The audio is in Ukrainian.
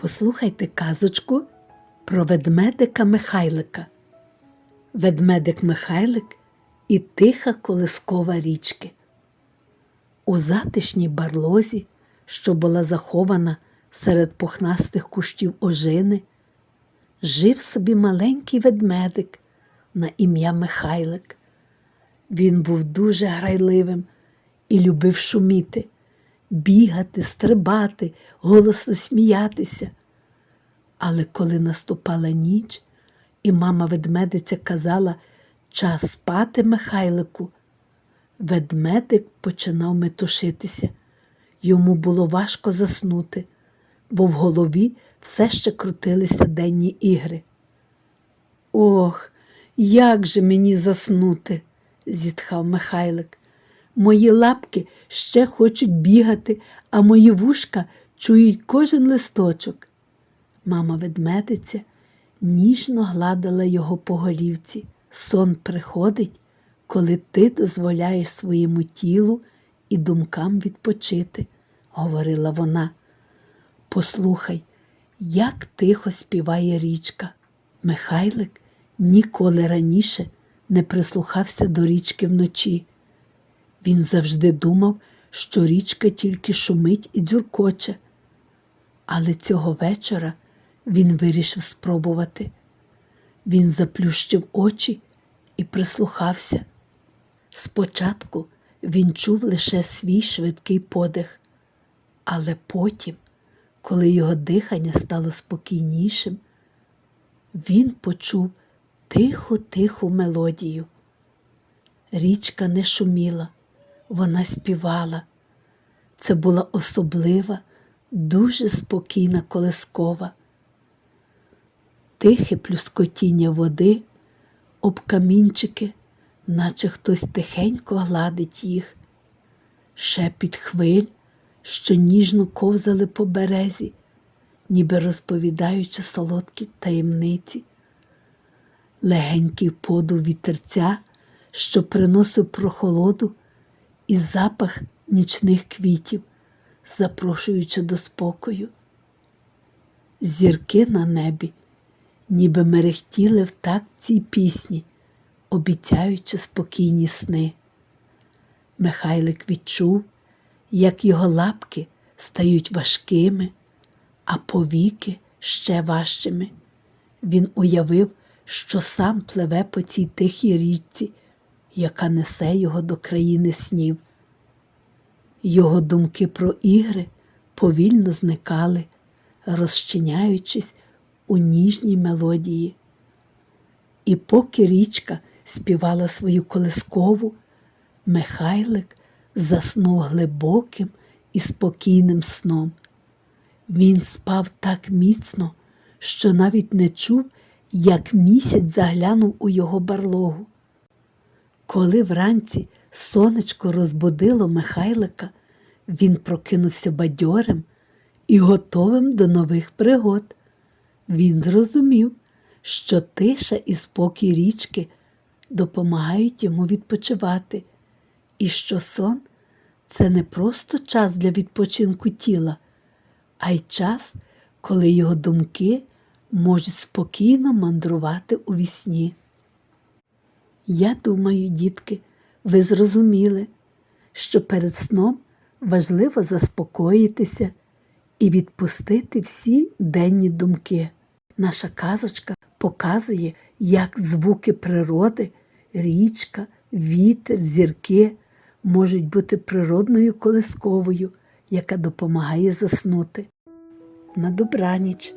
Послухайте казочку про ведмедика Михайлика. Ведмедик Михайлик і тиха колискова річки. У затишній барлозі, що була захована серед пухнастих кущів ожини, жив собі маленький ведмедик на ім'я Михайлик. Він був дуже грайливим і любив шуміти, бігати, стрибати, голосно сміятися. Але коли наступала ніч, і мама ведмедиця казала час спати Михайлику, ведмедик починав метушитися. Йому було важко заснути, бо в голові все ще крутилися денні ігри. Ох, як же мені заснути, зітхав Михайлик. Мої лапки ще хочуть бігати, а мої вушка чують кожен листочок. Мама ведмедиця ніжно гладила його по голівці. Сон приходить, коли ти дозволяєш своєму тілу і думкам відпочити, говорила вона. Послухай, як тихо співає річка. Михайлик ніколи раніше не прислухався до річки вночі. Він завжди думав, що річка тільки шумить і дзюркоче. Але цього вечора він вирішив спробувати. Він заплющив очі і прислухався. Спочатку він чув лише свій швидкий подих, але потім, коли його дихання стало спокійнішим, він почув тиху-тиху мелодію. Річка не шуміла, вона співала. Це була особлива, дуже спокійна колискова. Тихе плюскотіння води об камінчики, наче хтось тихенько гладить їх, шепіт хвиль, що ніжно ковзали по березі, ніби розповідаючи солодкі таємниці, легенький подув вітерця, що приносив прохолоду і запах нічних квітів, запрошуючи до спокою. Зірки на небі ніби мерехтіли в такт цій пісні, обіцяючи спокійні сни. Михайлик відчув, як його лапки стають важкими, а повіки ще важчими. Він уявив, що сам пливе по цій тихій річці, яка несе його до країни снів. Його думки про ігри повільно зникали, розчиняючись у ніжній мелодії. І поки річка співала свою колискову, Михайлик заснув глибоким і спокійним сном. Він спав так міцно, що навіть не чув, як місяць заглянув у його барлогу. Коли вранці сонечко розбудило Михайлика, він прокинувся бадьорим і готовим до нових пригод. Він зрозумів, що тиша і спокій річки допомагають йому відпочивати, і що сон це не просто час для відпочинку тіла, а й час, коли його думки можуть спокійно мандрувати у вісні. Я думаю, дітки, ви зрозуміли, що перед сном важливо заспокоїтися і відпустити всі денні думки. Наша казочка показує, як звуки природи, річка, вітер, зірки можуть бути природною колисковою, яка допомагає заснути. На добраніч!